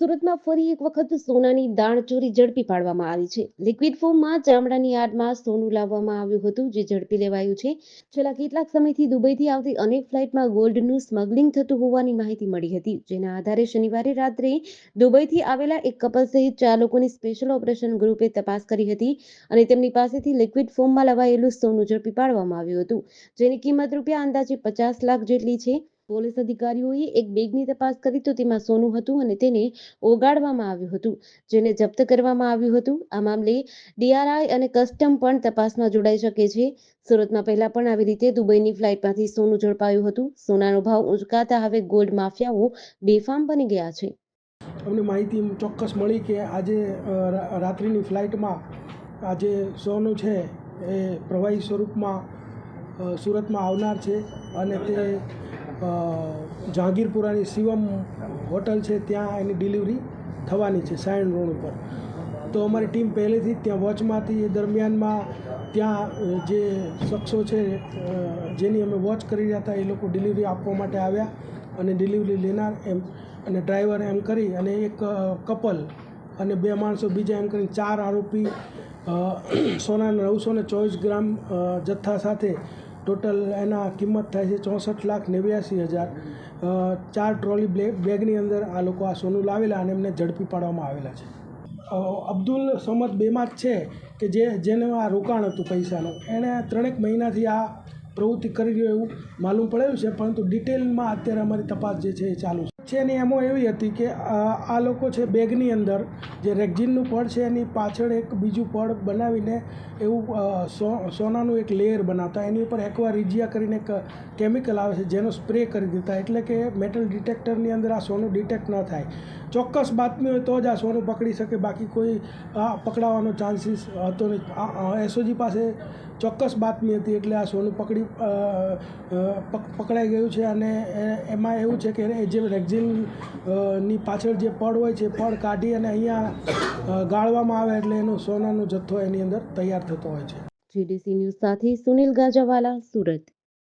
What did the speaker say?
સુરતમાં ફરી એક વખત સોનાની દાણચોરી ઝડપી પાડવામાં આવી છે. લિક્વિડ ફોર્મમાં ચામડાની આડમાં સોનું લાવવામાં આવ્યું હતું, જે ઝડપી લેવાયું છે. છેલ્લા કેટલાક સમયથી દુબઈથી આવતી અનેક ફ્લાઇટમાં ગોલ્ડનું સ્મગલિંગ થતું હોવાની માહિતી મળી હતી. જેના આધારે શનિવારે રાત્રે દુબઈથી આવેલા એક કપલ સહિત ચાર લોકોની સ્પેશિયલ ઓપરેશન ગ્રુપે તપાસ કરી હતી અને તેમની પાસેથી લિક્વિડ ફોર્મમાં લવાયેલું સોનું ઝડપી પાડવામાં આવ્યું હતું, જેની કિંમત રૂપિયા અંદાજે પચાસ લાખ જેટલી છે. પોલીસ અધિકારીઓએ એક બેગની તપાસ કરી તો તેમાં સોનું હતું અને તેને ઓગાળવામાં આવ્યું હતું, જેને જપ્ત કરવામાં આવ્યું હતું. આ મામલે ડીઆરઆઈ અને કસ્ટમ પણ તપાસમાં જોડાઈ શકે છે. સુરતમાં પહેલા પણ આવી રીતે દુબઈની ફ્લાઇટમાંથી સોનું ઝડપાયું હતું. સોનાનો ભાવ ઉંચકાતા હવે ગોલ્ડ માફિયાઓ બેફામ બની ગયા છે. અમને માહિતી ચોક્કસ મળી કે આજે રાત્રિની ફ્લાઇટમાં આજે સોનું છે એ પ્રવાહી સ્વરૂપમાં સુરતમાં આવનાર છે અને તે જહાંગીરપુરાની શિવમ હોટલ છે, ત્યાં એની ડિલિવરી થવાની છે, સાયણ રોડ ઉપર. તો અમારી ટીમ પહેલેથી જ ત્યાં વોચમાંથી એ દરમિયાનમાં ત્યાં જે શખ્સો છે જેની અમે વોચ કરી રહ્યા હતા, એ લોકો ડિલિવરી આપવા માટે આવ્યા અને ડિલિવરી લેનાર એમ, અને ડ્રાઈવર એમ કરી અને એક કપલ અને બે માણસો બીજા એમ કરીને ચાર આરોપી સોનાના નવસો ને ચોવીસ ગ્રામ જથ્થા સાથે ટોટલ એના કિંમત થાય છે ચોસઠ લાખ નેવ્યાસી હજાર. ચાર ટ્રોલી બેગની અંદર આ લોકો આ સોનું લાવેલા અને એમને ઝડપી પાડવામાં આવેલા છે. અબ્દુલ સમદ જ છે કે જે, જેનું આ રોકાણ હતું પૈસાનું. એણે ત્રણેક મહિનાથી આ પ્રવૃત્તિ કરી રહ્યો એવું માલુમ પડેલું છે, પરંતુ ડિટેલમાં અત્યારે અમારી તપાસ જે છે એ ચાલુ છે. છે એની એમાં એવી હતી કે આ લોકો છે બેગની અંદર. જે રેક્ઝિનનું પડ છે એની પાછળ એક બીજું પડ બનાવીને એવું સોનાનું એક લેયર બનાવતા. એની ઉપર એકવાર રિજિયા કરીને એક કેમિકલ આવે છે જેનો સ્પ્રે કરી દેતા એટલે કે મેટલ ડિટેક્ટરની અંદર આ સોનું ડિટેક્ટ ન થાય. ચોક્કસ બાતમી હોય તો જ આ સોનું પકડી શકે. બાકી કોઈ આ પકડાવાનો ચાન્સીસ હતો નહીં. એસઓજી પાસે ચોક્કસ બાતમી હતી એટલે આ સોનું પકડી પકડાઈ ગયું છે. અને એમાં એવું છે કે જે રેક્ઝિન ની પાછળ જે પડ હોય છે પડ કાઢી અને અહીંયા ગાળવામાં આવે એટલે એનો સોનાનો જથ્થો એની અંદર તૈયાર થતો હોય છે. જીડીસી ન્યૂઝ સાથે સુનિલ ગાજાવાલા સુરત.